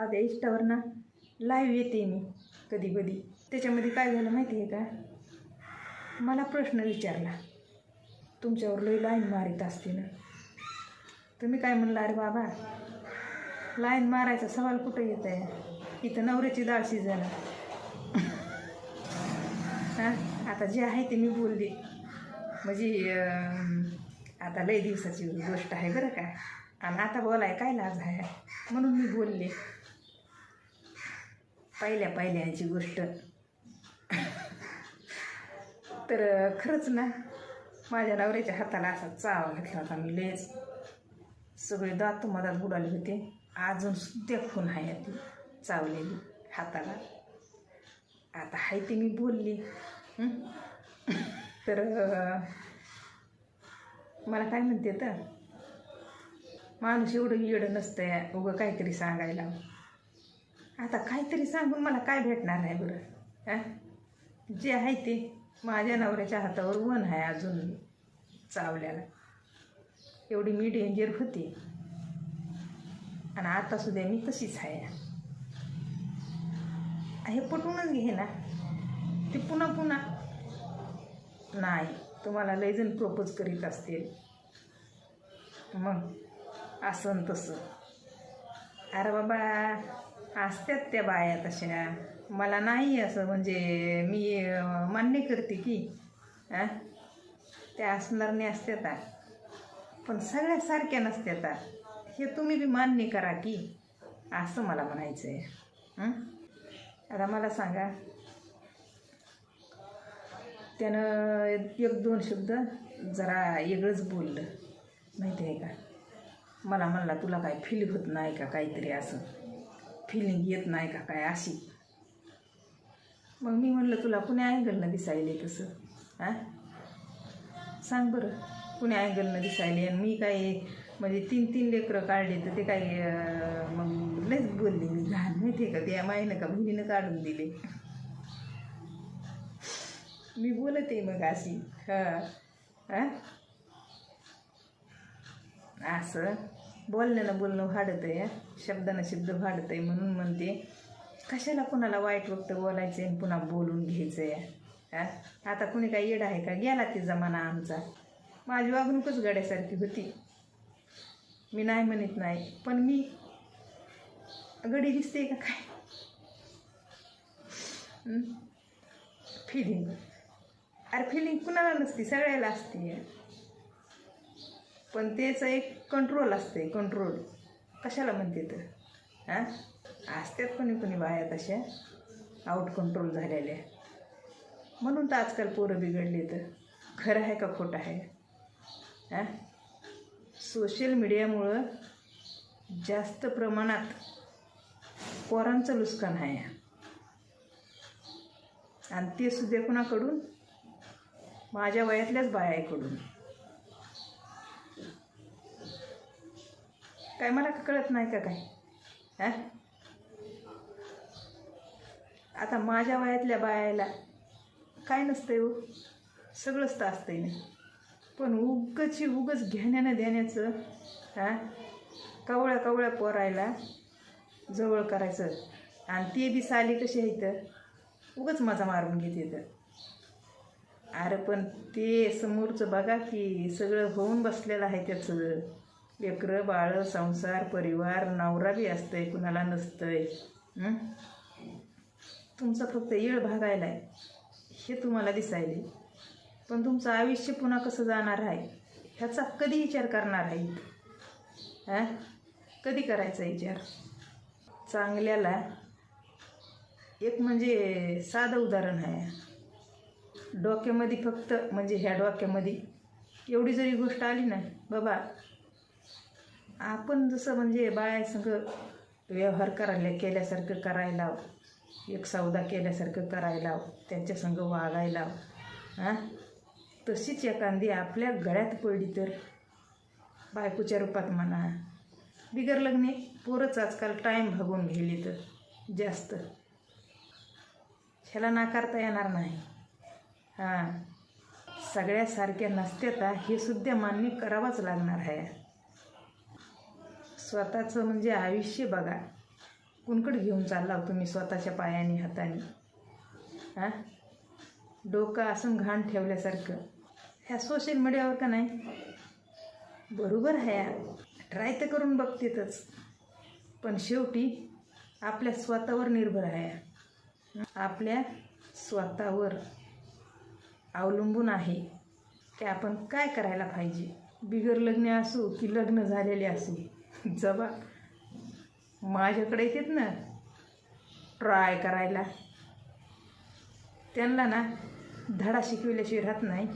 आता इंस्टावर ना लाईव्ह येते मी कधी कधी त्याच्यामध्ये काय झालं माहिती आहे का? मला प्रश्न विचारला. तुमच्यावर लई लाईन मारीत असते ना. तुम्ही काय म्हणला अरे बाबा लाईन मारायचा सवाल कुठं येत आहे? इथं नवऱ्याची डाळ शिजायला हां? आता जे आहे ते मी बोलले. म्हणजे आता लई दिवसाची गोष्ट आहे बरं का. आणि आता बोलाय काय लाज आहे? म्हणून मी बोलले. पहिल्या पहिल्याची गोष्ट. तर खरंच ना माझ्या नवऱ्याच्या हाताला असा चावा घेतला होता मी लेच सगळे दात मधात बुडाले होते. अजून सुद्धा खून आहे ती चावलेली हाताला. आता हाय ते मी बोलली. तर मला काय म्हणते तर माणूस एवढं येडं नसतं उगं काहीतरी सांगायला आता काहीतरी सांगून मला काय भेटणार आहे बरं. हां? जे आहे ते माझ्या नवऱ्याच्या हातावर वन आहे अजून चावल्याला. एवढी मी डेंजर होती. आणि आता सुद्धा मी तशीच आहे. हे पटवूनच घे ना. ते पुन्हा पुन्हा. नाही तुम्हाला लयजण प्रपोज करीत असतील. मग असं तसं. अरे बाबा. असतात त्या बाया तशा. मला नाही असं म्हणजे मी मान्य करते की त्या असणार नाही असतात पण सगळ्या सारख्या नसत्यात हे तुम्ही बी मान्य करा की असं मला म्हणायचं आहे आता मला सांगा. त्यानं एक दोन शब्द जरा वेगळंच बोललं. माहिती आहे का? मला म्हणला तुला काय फील होत नाही का काहीतरी असं? फिलिंग येत नाही का काय अशी? मग मी म्हणलं तुला कुण्या अँगलनं दिसायले तसं? हां सांग बरं कुण्या अँगलनं दिसायले आणि मी काय म्हणजे तीन तीन लेकरं काढले तर ते काय मग लयच बोलले मी घाण माहिती आहे का त्या माईनं का बहिणीनं काढून दिले? मी बोलते मग अशी हां हां असं. बोलण्याला बोलणं वाढत आहे शब्दानं शब्द वाढत आहे म्हणून म्हणते कशाला कुणाला वाईट वक्त बोलायचं आणि पुन्हा बोलून घ्यायचं आहे आता कुणी काय येड आहे का? गेला ती जमाना आमचा. माझी वागणूकच गड्यासारखी होती. मी नाही म्हणत नाही पण मी गडी दिसते का काय? फिलिंग अरे फिलिंग कुणाला नसती? सगळ्याला असते पण तेच एक कंट्रोल असते कंट्रोल कशाला म्हणते तर? हां? असतात कोणी कोणी बाया तशा. आउट कंट्रोल झालेल्या. म्हणून तर आजकाल पोरं बिघडले तर. खरं आहे का खोटं आहे? हां? सोशल मीडियामुळं जास्त प्रमाणात पोरांचं नुकसान आहे. आणि ते सुद्धा कुणाकडून? माझ्या वयातल्याच बायाकडून. काय मला का कळत नाही का काय? हा? आता माझ्या वयातल्या बायाला काय नसतंय हो? सगळंच तर असतंय ना. पण उगची उगच घेण्यानं देण्याचं हां? कवळ्या कवळ्या पोरायला जवळ करायचं. आणि ते बी साली कशी आहे तर उगच मजा मारून घेते तर अरे पण ते समोरचं बघा की सगळं होऊन बसलेलं आहे त्याचं. लेकरं बाळ संसार परिवार नवरा बी असतंय कुणाला नसतंय. तुमचा फक्त येळ भागायला आहे. हे तुम्हाला दिसायले. पण तुमचं आयुष्य पुन्हा कसं जाणार आहे? ह्याचा कधी विचार करणार आहे? हां? कधी करायचा विचार? चांगल्याला एक म्हणजे साधं उदाहरण आहे. डोक्यामध्ये फक्त म्हणजे ह्या डोक्यामध्ये एवढी जरी गोष्ट आली ना बाबा आपण जसं म्हणजे बायासंग व्यवहार करायला केल्यासारखं करायला एक सौदा केल्यासारखं करायला त्यांच्यासंग वागायला हां? तशीच एखादी आपल्या गळ्यात पडली तर बायकोच्या रूपात म्हणा. बिगर लग्ने पोरंच आजकाल टाईम भागून गेली तर जास्त. ह्याला नाकारता येणार नाही. हां. सगळ्या सारख्या नसत्यात. हे सुद्धा मान्य करावंच लागणार आहे. स्वतःचं म्हणजे आयुष्य बघा. कुणकड घेऊन चालला हो तुम्ही स्वतःच्या पायाने हाताने? हां? डोकं असं घाण ठेवल्यासारखं. ह्या सोशल मीडियावर का नाही? बरोबर आहे ट्राय तर करून बघतेतच पण शेवटी आपल्या स्वतःवर निर्भर आहे आपल्या स्वतःवर अवलंबून आहे की आपण काय करायला पाहिजे? बिगर लग्न असू की लग्न झालेले असू? जबा. माझ्याकडे येतात ना. ट्राय करायला. त्यांना ना धडा शिकविल्याशिवाय राहत नाही.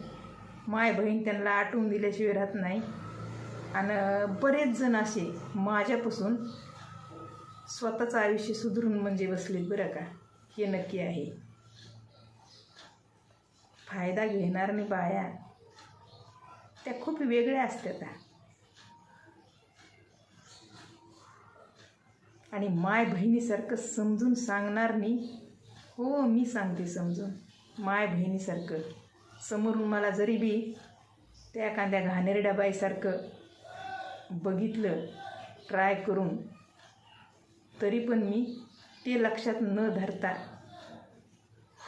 माय बहीण त्यांना आटवून दिल्याशिवाय राहत नाही. आणि बरेच जण असे माझ्यापासून स्वतःचं आयुष्य सुधरून म्हणजे बसले बरं का. हे नक्की आहे. फायदा घेणार नाही बाया. त्या खूप वेगळ्या असतात आणि माय बहिणीसारखं समजून सांगणार नाही. हो मी सांगते समजून. माय बहिणीसारखं. समोरून मला जरी बी त्या एखाद्या घाणेरड्या बाईसारखं बघितलं ट्राय करून तरी पण मी ते लक्षात न धरता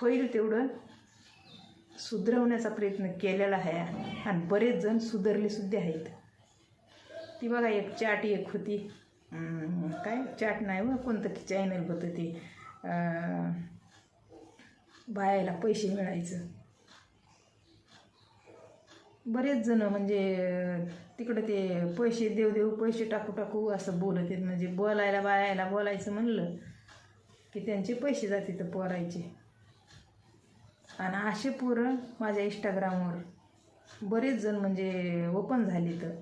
होईल तेवढं सुधरवण्याचा प्रयत्न केलेला आहे आणि बरेच जण सुधरले सुद्धा आहेत. ती बघा एक चाट एक होती. काय? चाट नाही व कोणतं की चॅनल होतं ते. बायाला पैसे मिळायचं. बरेच जण म्हणजे तिकडं ते पैसे देऊ देऊ पैसे टाकू टाकू असं बोलत आहेत. म्हणजे बोलायला बायाला बोलायचं म्हणलं की त्यांचे पैसे जाते तर पोरायचे. आणि असे पोरं माझ्या इंस्टाग्रामवर बरेच जण म्हणजे ओपन झाले तर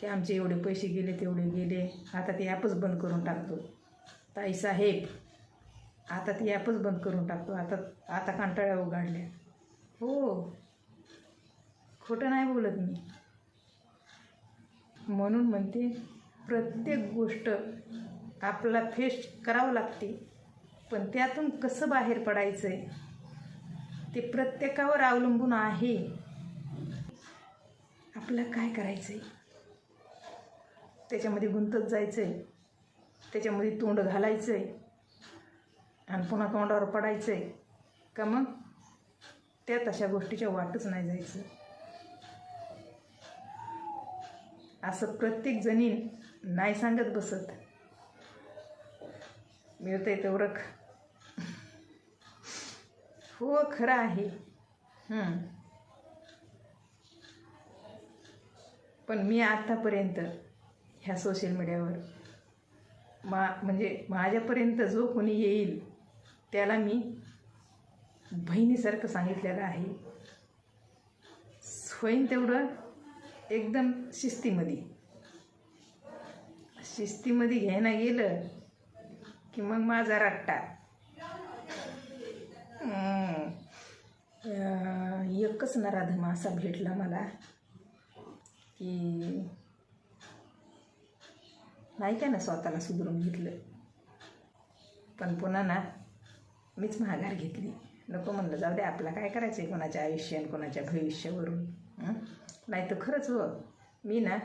की आमचे एवढे पैसे गेले तेवढे गेले. आता ते ॲपच बंद करून टाकतो. ताई साहेब आता ती ॲपच बंद करून टाकतो. आता आता कंटाळ्या उघडल्या. हो. खोटं नाही बोलत मी. म्हणून म्हणते प्रत्येक गोष्ट आपला फेस करावं लागते. पण त्यातून कसं बाहेर पडायचं आहे ते प्रत्येकावर अवलंबून आहे. आपल्याला काय करायचं आहे त्याच्यामध्ये गुंतत जायचं आहे त्याच्यामध्ये तोंड घालायचं आहे आणि पुन्हा तोंडावर पडायचं आहे का मग? त्या तशा गोष्टीच्या वाटच नाही जायचं. असं प्रत्येक जणी नाही सांगत बसत. मिळतंय तेवढं हो खरं आहे. पण मी आत्तापर्यंत ह्या सोशल मीडियावर मा म्हणजे माझ्यापर्यंत जो कोणी येईल त्याला मी बहिणीसारखं सांगितलेलं आहे. होईन तेवढं एकदम शिस्तीमध्ये. शिस्तीमध्ये घ्यायला गेलं की मग माझा रट्टा. एकच नराधम असा भेटला मला की नाही का ना स्वतःला सुधरून घेतलं. पण पुन्हा ना मीच माघार घेतली. नको म्हणलं जाऊ दे आपला काय करायचं आहे कोणाच्या आयुष्य आणि कोणाच्या भविष्यावरून? नाही तर खरंच व मी ना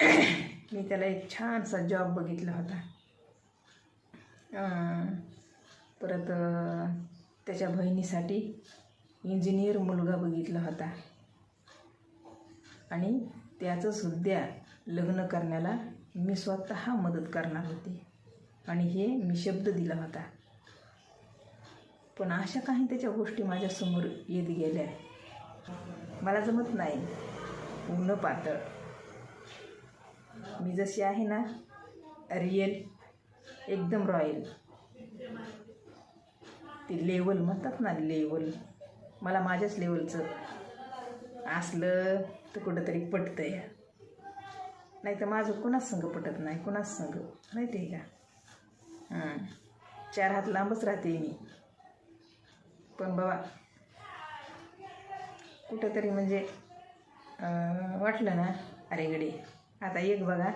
मी त्याला एक छानसा जॉब बघितला होता. परत त्याच्या बहिणीसाठी इंजिनियर मुलगा बघितला होता. आणि त्याचं सुद्धा लग्न करण्याला मी स्वतः मदत करणार होती. आणि हे मी शब्द दिला होता. पण अशा काही त्याच्या गोष्टी माझ्यासमोर येत गेल्या. मला जमत नाही. ऊन पातळ. मी जशी आहे ना रियल एकदम रॉयल ते लेवल म्हणतात ना लेवल मला माझ्याच लेवलचं असलं तर कुठंतरी पटतं या नाही तर माझं कुणाच संग पटत नाही कुणाच संग. माहिती आहे का? हां चार हात लांबच राहते मी. पण बाबा कुठंतरी म्हणजे वाटलं ना अरे गडी आता एक बघा.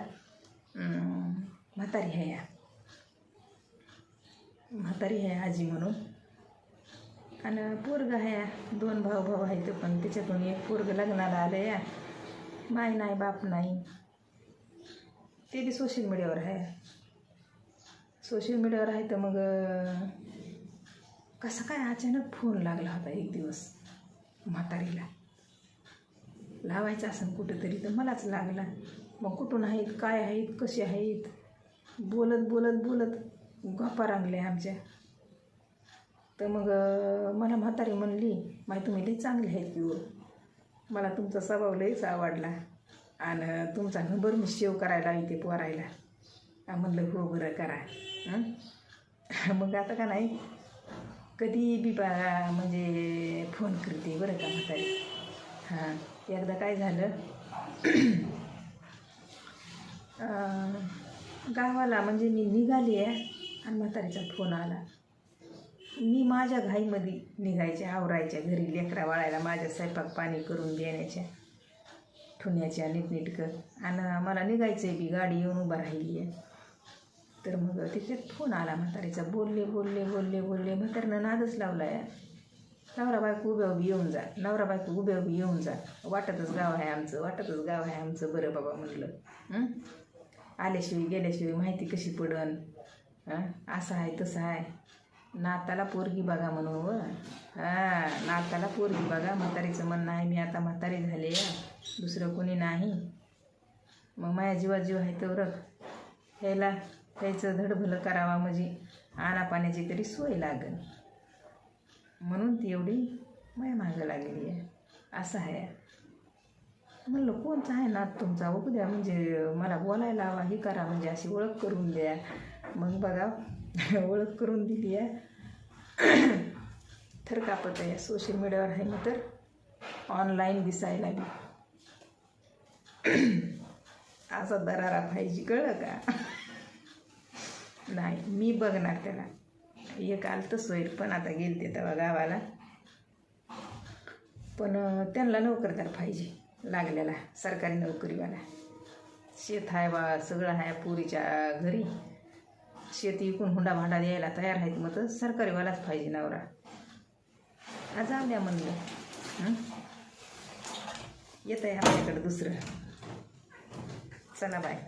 म्हातारी आहे या. म्हातारी आहे आजी म्हणून. आणि पोरग आहे दोन भाऊ भाऊ आहेत पण त्याच्यातून एक पोरग लग्नाला आलं या. माय नाही बाप नाही. ते बी सोशल मीडियावर आहे. सोशल मीडियावर आहे तर मग कसं कसा काय अचानक फोन लागला होता एक दिवस म्हातारीला? लावायचा असं कुठंतरी तर मलाच लागला. मग कुठून आहेत काय आहेत कसे आहेत? बोलत बोलत बोलत गप्पा रांगल्या आमच्या. तर मग मला म्हातारी म्हणली माही तुम्ही लई चांगले आहेत की मला तुमचा स्वभाव लईच आवडला. आणि तुमचा नंबर मी सेव करायला इथे पोरायला. म्हणलं हो बरं करा. मग आता का नाही कधी बी बा म्हणजे फोन करते बरं का म्हातारी. हां एकदा काय झालं गावाला म्हणजे मी निघाली आहे आणि म्हातारीचा फोन आला. मी माझ्या घाईमध्ये निघायचे आवरायच्या घरी लेकरा वाळायला माझ्या स्वयंपाक पाणी करून देण्याच्या ठुण्याच्या नीटनीटकं आणि मला निघायचं आहे बी गाडी येऊन उभा राहिली आहे तर मग तिथे फोन आला म्हातारीचा बोलले बोलले बोलले बोलले. म्हातारीनं नादच लावला आहे नवरा बायको उभ्या उभी येऊन जा. नवरा बायको उभ्या उभी येऊन जा. वाटतच गाव आहे आमचं वाटतच गाव आहे आमचं बरं बाबा म्हटलं आल्याशिवाय गेल्याशिवाय माहिती कशी पडन? असं आहे तसं आहे. नाताला पोरगी बघा म्हणून हो. व हां नाताला पोरगी बघा म्हातारीचं म्हणणं आहे मी आता म्हातारी झाले दुसरं कोणी नाही. मग माझ्या जीवा जीव आहे तेवढं ह्याला ह्याचं धडभलं करावा म्हणजे आणा पाण्याची तरी सोय लागेल म्हणून ती एवढी माया मागं लागलेली आहे. असं आहे. म्हणलं कोणचा आहे नात तुमचा? उद्या द्या म्हणजे मला बोलायला हवा हे करा म्हणजे अशी ओळख करून द्या. मग बघा ओळख करून दिली आहे. तर कापत आहे. सोशल मीडियावर आहे ना तर. ऑनलाईन दिसायला बी. असा दरारा पाहिजे कळलं का? नाही मी बघणार त्याला. एक आलं तर होईल पण आता गेलते तेव्हा गावाला. पण त्यांना नोकरदार पाहिजे लागलेला सरकारी नोकरीवाला. शेत आहे बा सगळं आहे पुरीच्या घरी. शेती इकून हुंडा भांडा द्यायला तयार आहेत मग तर सरकारीवालाच पाहिजे नवरा. आज आल्या म्हणलं. येत आहे आपल्याकडं दुसरं. चला बाय.